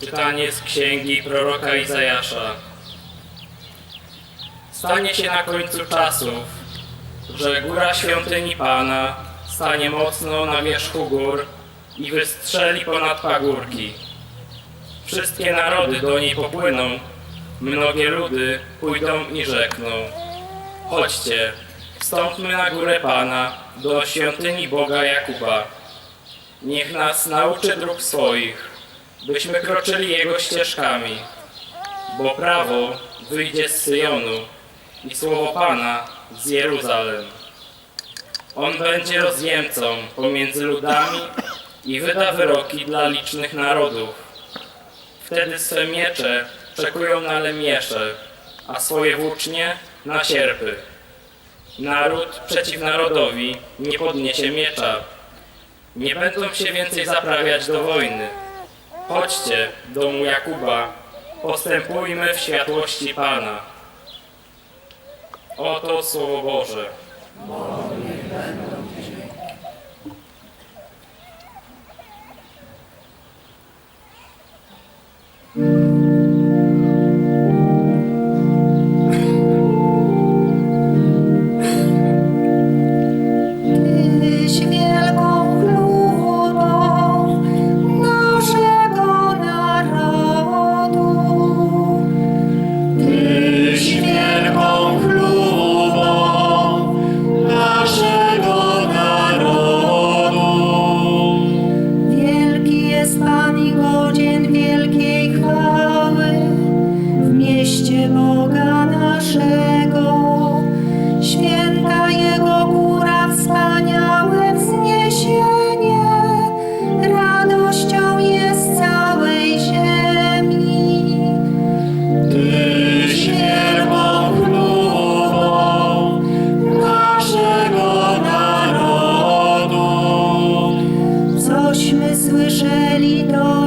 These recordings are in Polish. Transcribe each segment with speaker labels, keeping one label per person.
Speaker 1: Czytanie z księgi proroka Izajasza. Stanie się na końcu czasów, że góra świątyni Pana stanie mocno na wierzchu gór i wystrzeli ponad pagórki. Wszystkie narody do niej popłyną, mnogie ludy pójdą i rzekną. Chodźcie, wstąpmy na górę Pana, do świątyni Boga Jakuba. Niech nas nauczy dróg swoich, byśmy kroczyli Jego ścieżkami. Bo prawo wyjdzie z Syjonu i słowo Pana z Jeruzalem. On będzie rozjemcą pomiędzy ludami i wyda wyroki dla licznych narodów. Wtedy swe miecze przekują na lemiesze, a swoje włócznie na sierpy. Naród przeciw narodowi nie podniesie miecza. Nie będą się więcej zaprawiać do wojny. Chodźcie, domu Jakuba, postępujmy w światłości Pana. Oto Słowo Boże.
Speaker 2: Tyś naszego. Święta Jego góra, wspaniałe wzniesienie, radością jest całej ziemi. Tyś wielką chlubą naszego narodu. Cośmy słyszeli, to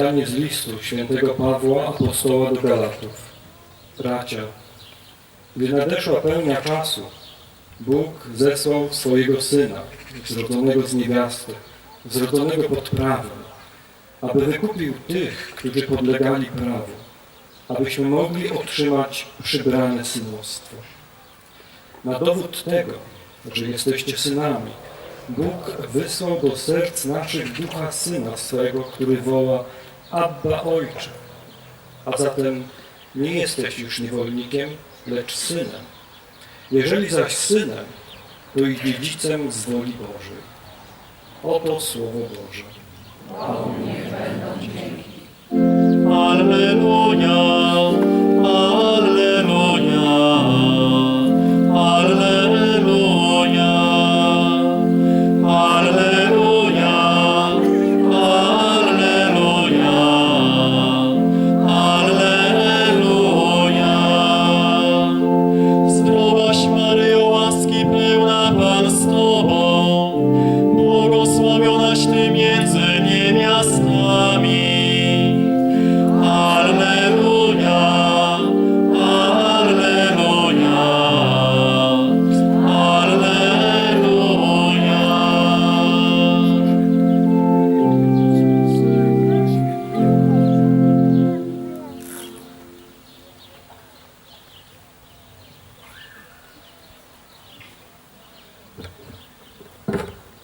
Speaker 3: Czytanie z listu świętego Pawła, apostoła do Galatów. Bracia, gdy nadeszła pełnia czasu, Bóg zesłał swojego Syna, zrodzonego z niewiasty, zrodzonego pod prawem, aby wykupił tych, którzy podlegali prawu, abyśmy mogli otrzymać przybrane synostwo. Na dowód tego, że jesteście synami, Bóg wysłał do serc naszych ducha Syna swego, który woła Abba Ojcze. A zatem nie jesteś już niewolnikiem, lecz synem. Jeżeli zaś synem, to i dziedzicem z woli Bożej. Oto Słowo Boże.
Speaker 4: Alleluja, Alleluja,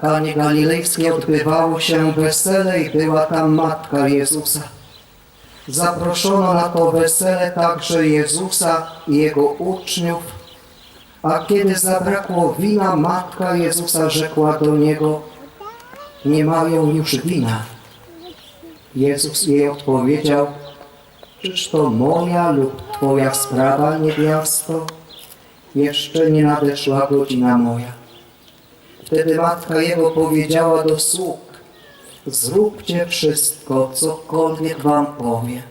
Speaker 5: Kanie Galilejskiej odbywało się wesele i była tam matka Jezusa. Zaproszono na to wesele także Jezusa i jego uczniów, a kiedy zabrakło wina, matka Jezusa rzekła do niego, nie mają już wina. Jezus jej odpowiedział, czyż to moja lub twoja sprawa, niewiasto? Jeszcze nie nadeszła godzina moja. Wtedy matka jego powiedziała do sług, zróbcie wszystko, cokolwiek wam powie.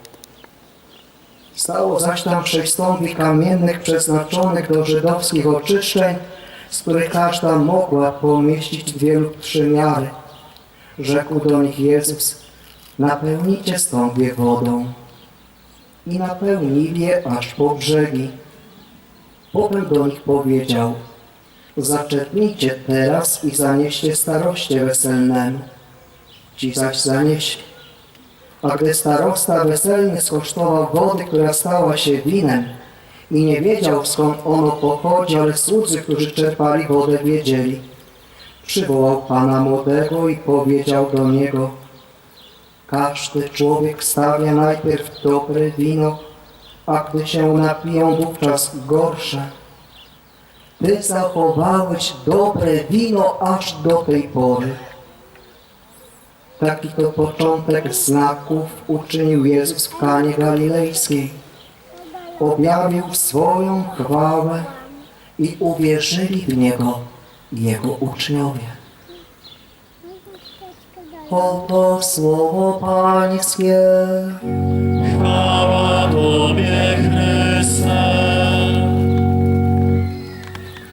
Speaker 5: Stało zaś tam sześć stąpi kamiennych przeznaczonych do żydowskich oczyszczeń, z których każda mogła pomieścić dwie lub trzy miary. Rzekł do nich Jezus, napełnijcie stąpie wodą. I napełnili je aż po brzegi. Potem do nich powiedział, Zaczerpnijcie teraz i zanieście staroście weselnemu. Ci zaś zanieśli. A gdy starosta weselny skosztował wody, która stała się winem i nie wiedział skąd ono pochodzi, ale słudzy, którzy czerpali wodę wiedzieli. Przywołał pana młodego i powiedział do niego Każdy człowiek stawia najpierw dobre wino, a gdy się napiją wówczas gorsze. Ty zachowałeś dobre wino aż do tej pory. Taki to początek znaków uczynił Jezus w Kanie Galilejskiej. Objawił swoją chwałę i uwierzyli w Niego Jego uczniowie. Oto słowo Pańskie.
Speaker 4: Chwała Tobie, Chryste.